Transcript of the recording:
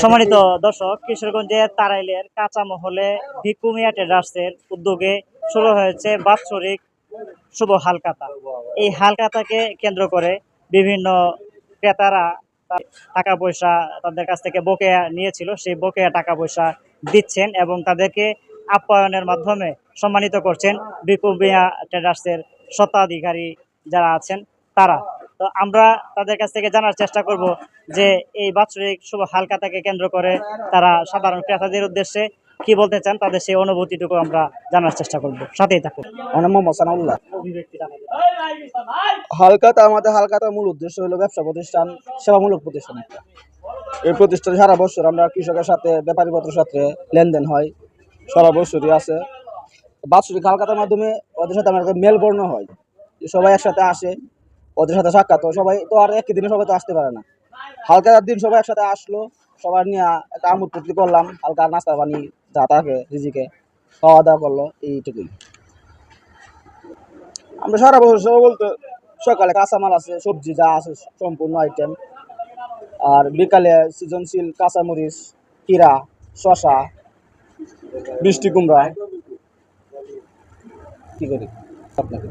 সম্মানিত দর্শক, কিশোরগঞ্জের তারাইলের কাঁচা মহলে ভিকুমিয়া ট্রেডার্সের উদ্যোগে শুরু হয়েছে বাৎসরিক শুভ হালকাতা। এই হালকাতাকে কেন্দ্র করে বিভিন্ন ক্রেতারা টাকা পয়সা তাদের কাছ থেকে বকেয়া নিয়েছিল। সেই বকেয়া টাকা পয়সা দিচ্ছেন এবং তাদেরকে আপ্যায়নের মাধ্যমে সম্মানিত করছেন বিকুমিয়া ট্রেডার্সের স্বত্বাধিকারী যারা আছেন, তারা। তো আমরা তাদের কাছ থেকে জানার চেষ্টা করব যে এই বাৎসরিক শুভ হালকাতাকে কেন্দ্র করে তারা সাধারণ ক্রেতাদের উদ্দেশ্যে কি বলতে চান তাদের সেই অনুভূতিটুকু আমরা জানার চেষ্টা করব। সাথেই থাকুন। মোহাম্মদ হালকাতা আমাদের হালকাতার মূল উদ্দেশ্য হলো ব্যবসা প্রতিষ্ঠান সেবামূলক প্রতিষ্ঠান একটা। এই প্রতিষ্ঠানে সারা বছর আমরা কৃষকের সাথে ব্যাপারী পত্রের সাথে লেনদেন হয় সারা বছরই আছে। বাৎসরিক হালকাতার মাধ্যমে ওদের সাথে আমার একটা মেলবর্ণ হয় সবাই একসাথে আসে ওদের সাথে সাক্ষাৎ হয়। সবাই তো আর একই দিনে সবাই তো আসতে পারে না। হালকাতার দিন সবাই একসাথে আসলো, সবার নিয়ে একটা আমুদ পুতলি করলাম, হালকা নাস্তা পানি যা থাকে, রিজিকে খাওয়া দাওয়া করল, এইটুকুই। আমরা সারা বছর সব বলতে, সকালে কাঁচামাল আছে, সবজি যা আছে, সম্পূর্ণ আইটেম আর বিকালে সৃজনশীল কাঁচামরিচ, কিরা শশা মিষ্টি কুমড়া। কি করি? আপনাকে।